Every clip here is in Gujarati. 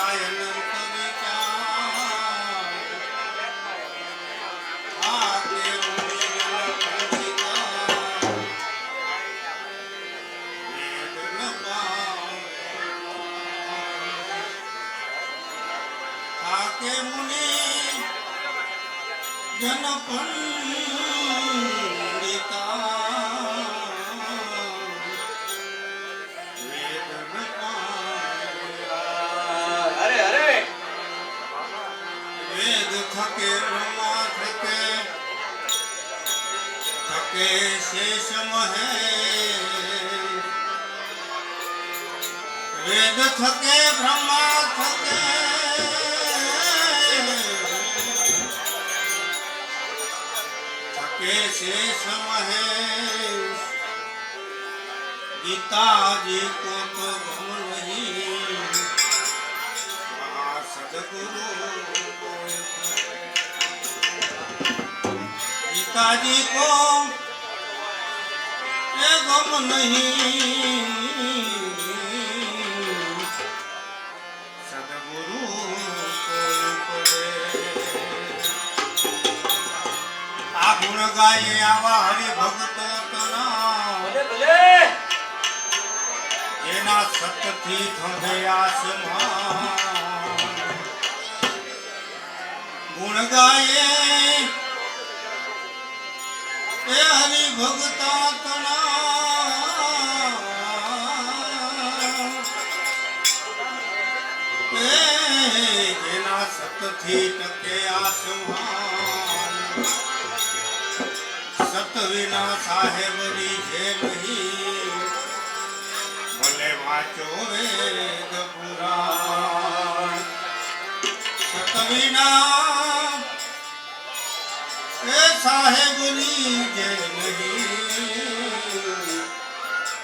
આ કાયન વેદ થકે બ્રહ્મા થકે. થકે શેષ મહેશ. ગીતાજી કો તો ભમ નહીં. સદગુરુ ગીતાજી કો એ ગમ નહીં. ગુણ ગાય આવા હરિ ભક્તો જેના સતથી ગુણ ગાયે એ હરિ ભગતા તના. એ જેના સતથી ટકે આસમાન. સત વિના સાહેબની છે નહીં ભલે વાંચો વેદ પુરાણ સતવિના એ સાહેબની જે નહીં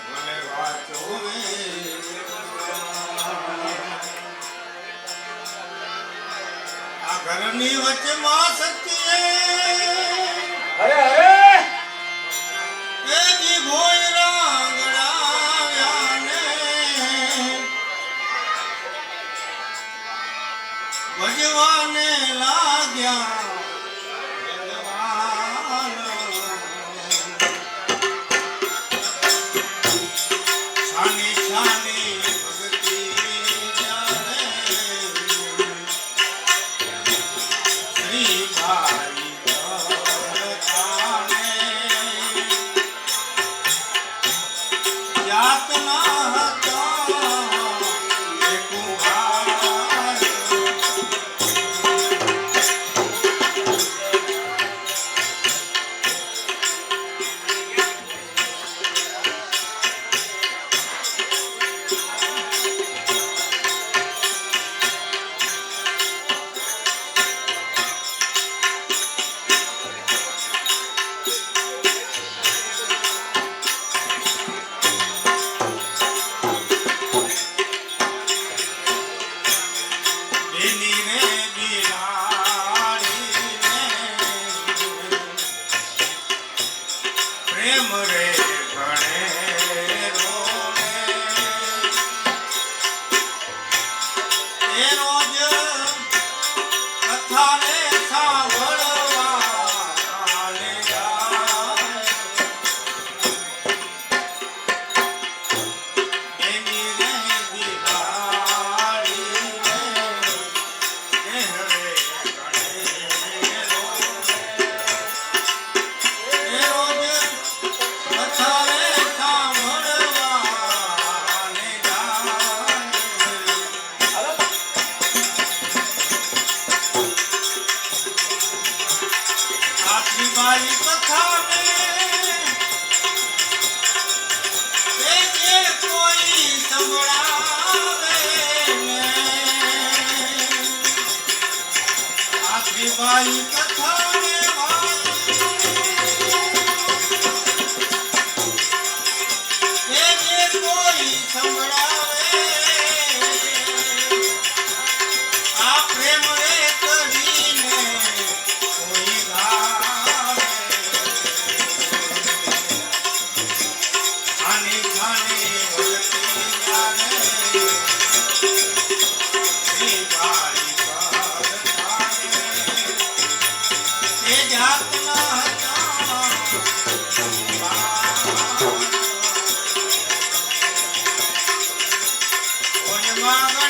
ભલે વાંચો વેદ. આ ઘરની વચ્ચેમાં સત્ય ਆਪਣਾ बाई कथा में Mama.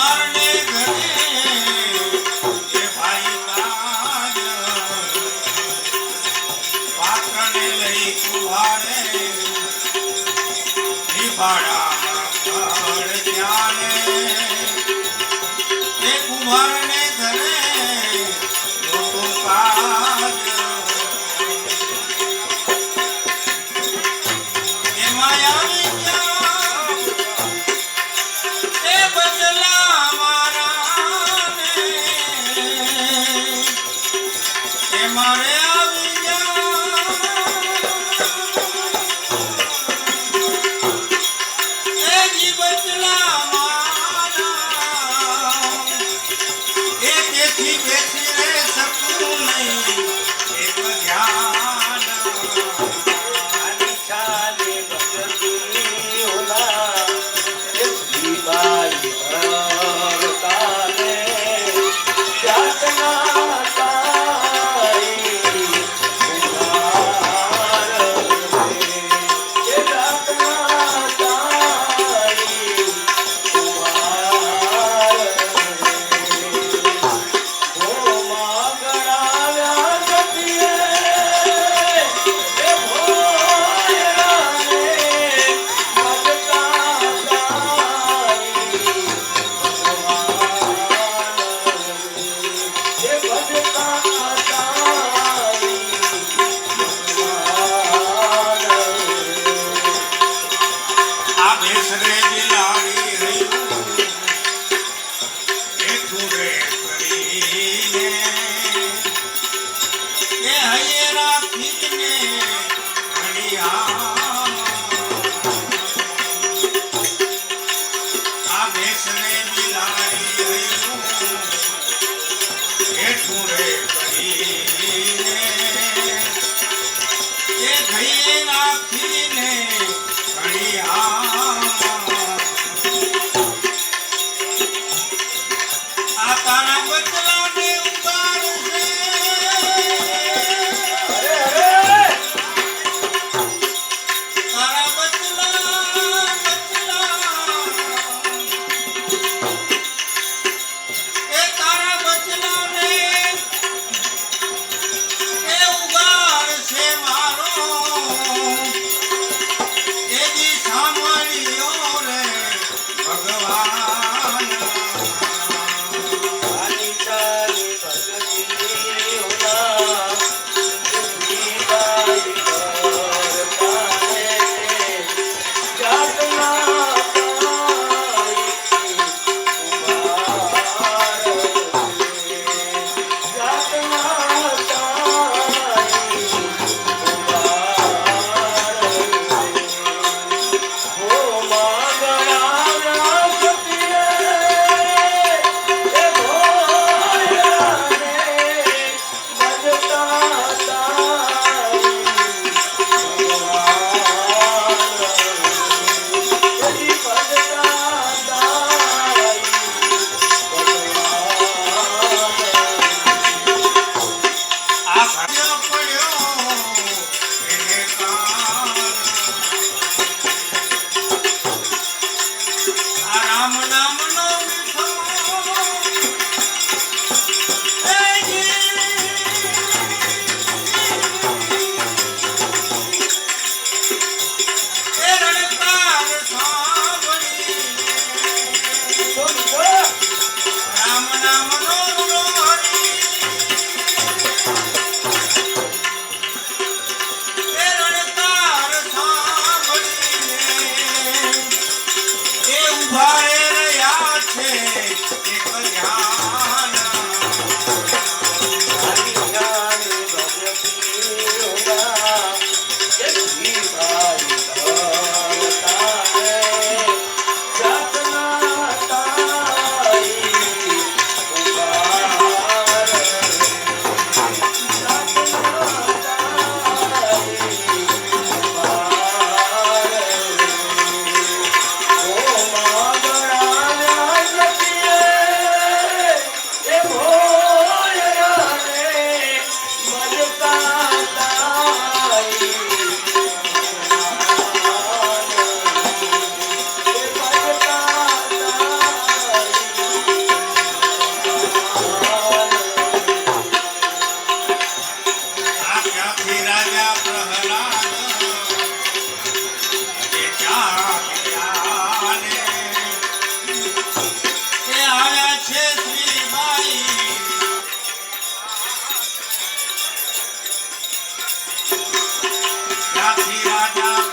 એ એ તેથી Bye.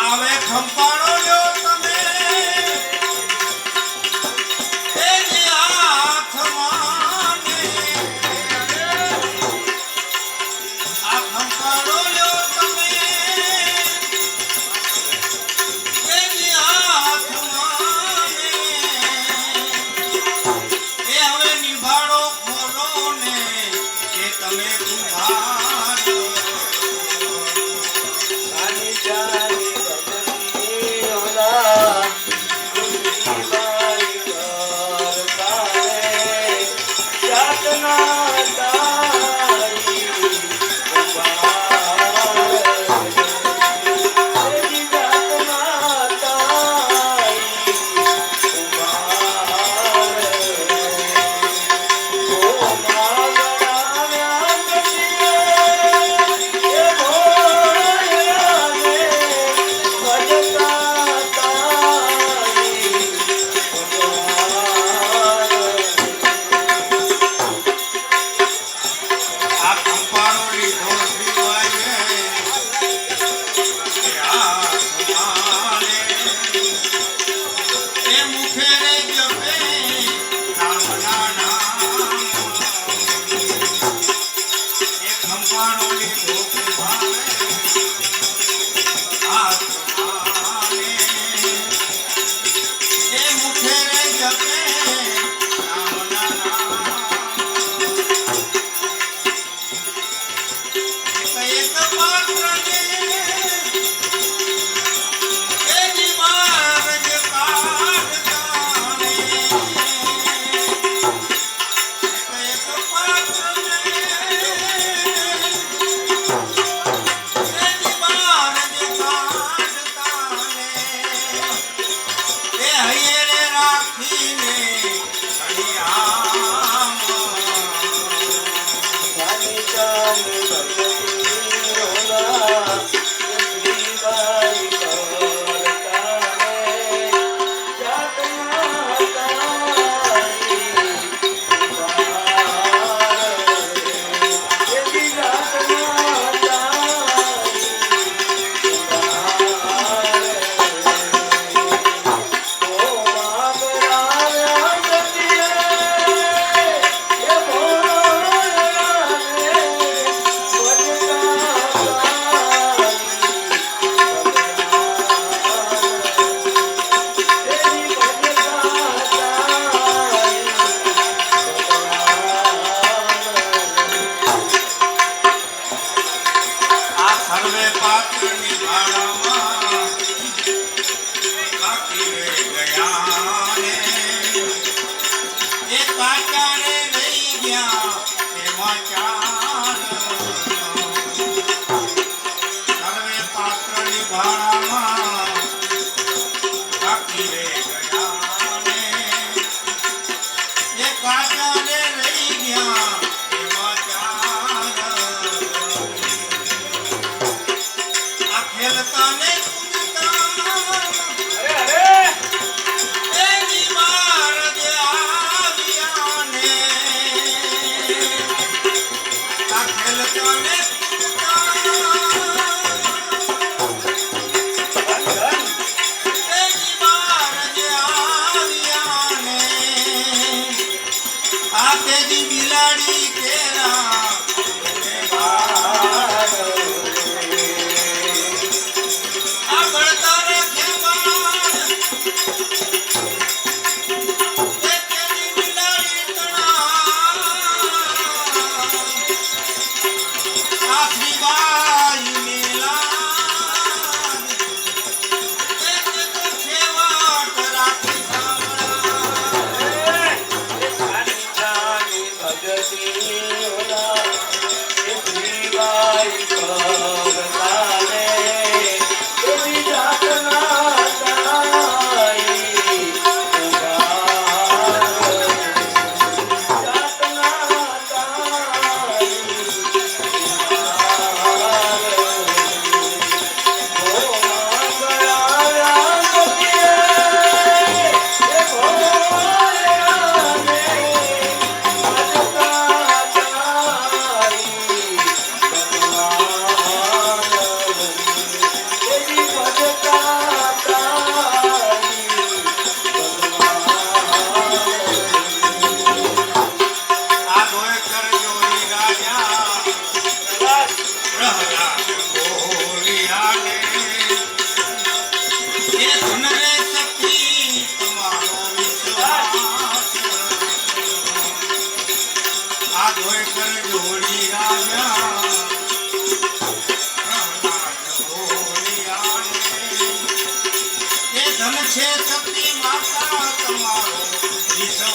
આવે ખંપાળો લ્યો. Krishna